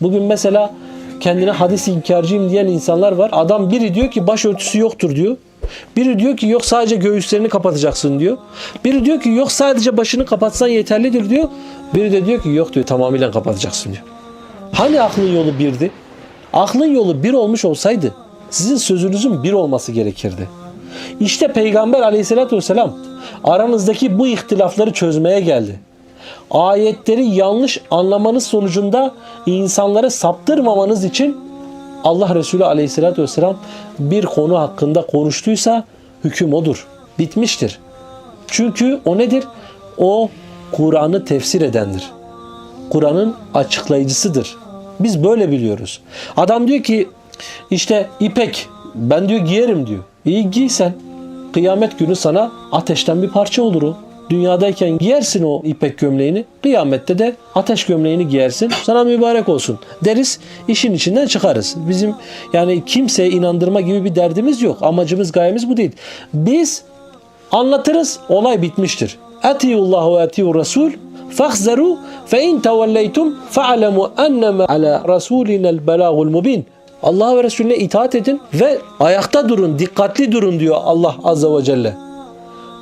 Bugün mesela kendine hadis inkarcıyım diyen insanlar var. Adam biri diyor ki başörtüsü yoktur diyor. Biri diyor ki yok sadece göğüslerini kapatacaksın diyor. Biri diyor ki yok sadece başını kapatsan yeterlidir diyor. Biri de diyor ki yok diyor tamamıyla kapatacaksın diyor. Hani aklın yolu birdi? Aklın yolu bir olmuş olsaydı sizin sözünüzün bir olması gerekirdi. İşte Peygamber aleyhissalatü vesselam aranızdaki bu ihtilafları çözmeye geldi. Ayetleri yanlış anlamanız sonucunda insanları saptırmamanız için Allah Resulü aleyhissalatü vesselam bir konu hakkında konuştuysa hüküm odur. Bitmiştir. Çünkü o nedir? O Kur'an'ı tefsir edendir. Kur'an'ın açıklayıcısıdır. Biz böyle biliyoruz. Adam diyor ki işte ipek ben diyor giyerim diyor. İyi giy sen. Kıyamet günü sana ateşten bir parça olur o. Dünyadayken giyersin o ipek gömleğini. Kıyamette de ateş gömleğini giyersin. Sana mübarek olsun deriz. işin içinden çıkarız. Bizim yani kimseye inandırma gibi bir derdimiz yok. Amacımız gayemiz bu değil. Biz anlatırız olay bitmiştir. Etiyullah ve etiyur Resul fahzeru fe in tevelleytum fa'lemu enneme ala rasulinel belagul mubin. Allah ve Resulüne itaat edin ve ayakta durun, dikkatli durun diyor Allah Azze ve Celle.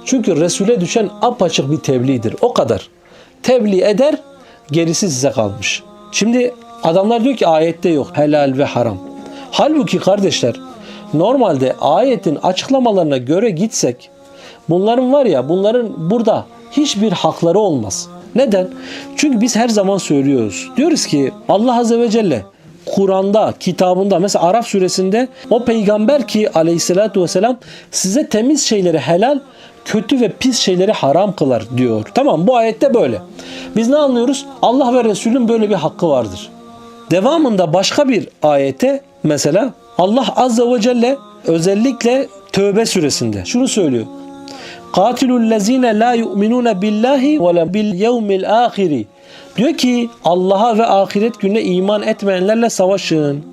Çünkü Resul'e düşen apaçık bir tebliğdir. O kadar. Tebliğ eder, gerisi size kalmış. Şimdi adamlar diyor ki ayette yok helal ve haram. Halbuki kardeşler normalde ayetin açıklamalarına göre gitsek bunların var ya bunların burada hiçbir hakları olmaz. Neden? Çünkü biz her zaman söylüyoruz. Diyoruz ki Allah Azze ve Celle Kur'an'da, kitabında mesela Araf suresinde o peygamber ki aleyhissalatü vesselam size temiz şeyleri helal, kötü ve pis şeyleri haram kılar diyor. Tamam bu ayette böyle. Biz ne anlıyoruz? Allah ve Resulün böyle bir hakkı vardır. Devamında başka bir ayete mesela Allah Azze ve Celle özellikle Tövbe suresinde şunu söylüyor. Katilul lezine la yu'minuna billahi ve la bil yevmil ahiri. Diyor ki Allah'a ve ahiret gününe iman etmeyenlerle savaşın.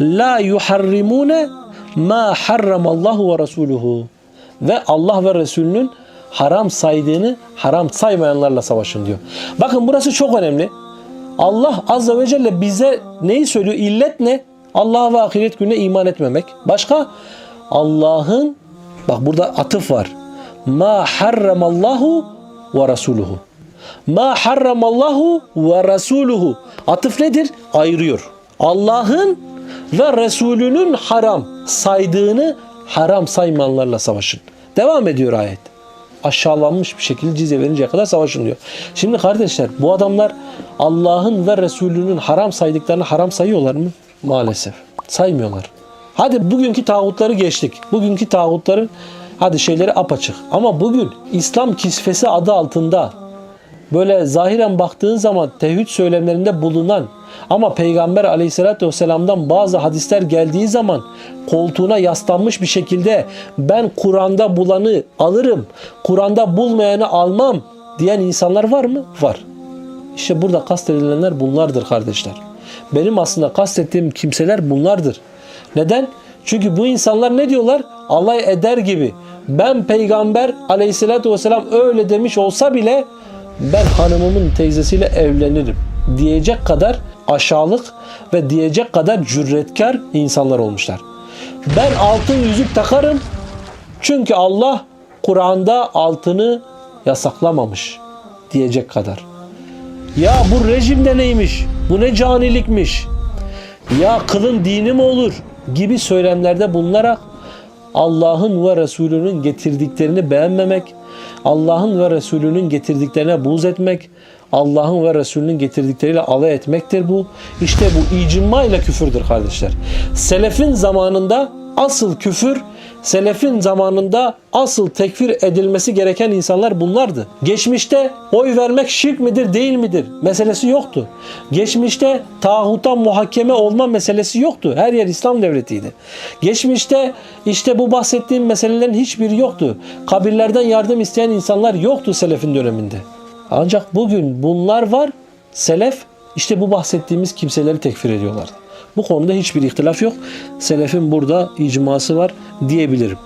La yuharrimune ma harramallahu ve rasuluhu. Ve Allah ve Resulünün haram saydığını haram saymayanlarla savaşın diyor. Bakın burası çok önemli. Allah Azze ve Celle bize neyi söylüyor? İllet ne? Allah'a ve ahiret gününe iman etmemek. Başka? Allah'ın bak burada atıf var. Ma harramallahu ve rasuluhu. Ma harramallahu ve rasuluhu. Atıf nedir? Ayırıyor. Allah'ın ve Resulünün haram saydığını haram saymanlarla savaşın. Devam ediyor ayet. Aşağılanmış bir şekilde cizye verinceye kadar savaşın diyor. Şimdi kardeşler bu adamlar Allah'ın ve Resulünün haram saydıklarını haram sayıyorlar mı? Maalesef. Saymıyorlar. Hadi bugünkü tağutları geçtik. Bugünkü tağutların hadi şeyleri apaçık. Ama bugün İslam kisvesi adı altında böyle zahiren baktığın zaman tevhid söylemlerinde bulunan ama Peygamber aleyhissalatü vesselam'dan bazı hadisler geldiği zaman koltuğuna yaslanmış bir şekilde ben Kur'an'da bulanı alırım, Kur'an'da bulmayanı almam diyen insanlar var mı? Var. İşte burada kastedilenler bunlardır kardeşler. Benim aslında kastettiğim kimseler bunlardır. Neden? Çünkü bu insanlar ne diyorlar? Alay eder gibi. Ben peygamber aleyhissalatü vesselam öyle demiş olsa bile ben hanımımın teyzesiyle evlenirim diyecek kadar aşağılık ve diyecek kadar cüretkar insanlar olmuşlar. Ben altın yüzük takarım çünkü Allah Kur'an'da altını yasaklamamış diyecek kadar. Ya bu rejimde neymiş? Bu ne canilikmiş? Ya kılın dini mi olur? Gibi söylemlerde bulunarak Allah'ın ve Resulünün getirdiklerini beğenmemek, Allah'ın ve Resulünün getirdiklerine buğz etmek, Allah'ın ve Resulünün getirdikleriyle alay etmektir bu. İşte bu icma ile küfürdür kardeşler. Selefin zamanında asıl küfür, selefin zamanında asıl tekfir edilmesi gereken insanlar bunlardı. Geçmişte oy vermek şirk midir değil midir meselesi yoktu. Geçmişte tağuta muhakeme olma meselesi yoktu. Her yer İslam devletiydi. Geçmişte işte bu bahsettiğim meselelerin hiçbiri yoktu. Kabirlerden yardım isteyen insanlar yoktu selefin döneminde. Ancak bugün bunlar var. Selef işte bu bahsettiğimiz kimseleri tekfir ediyorlar. Bu konuda hiçbir ihtilaf yok. Selefin burada icması var diyebilirim.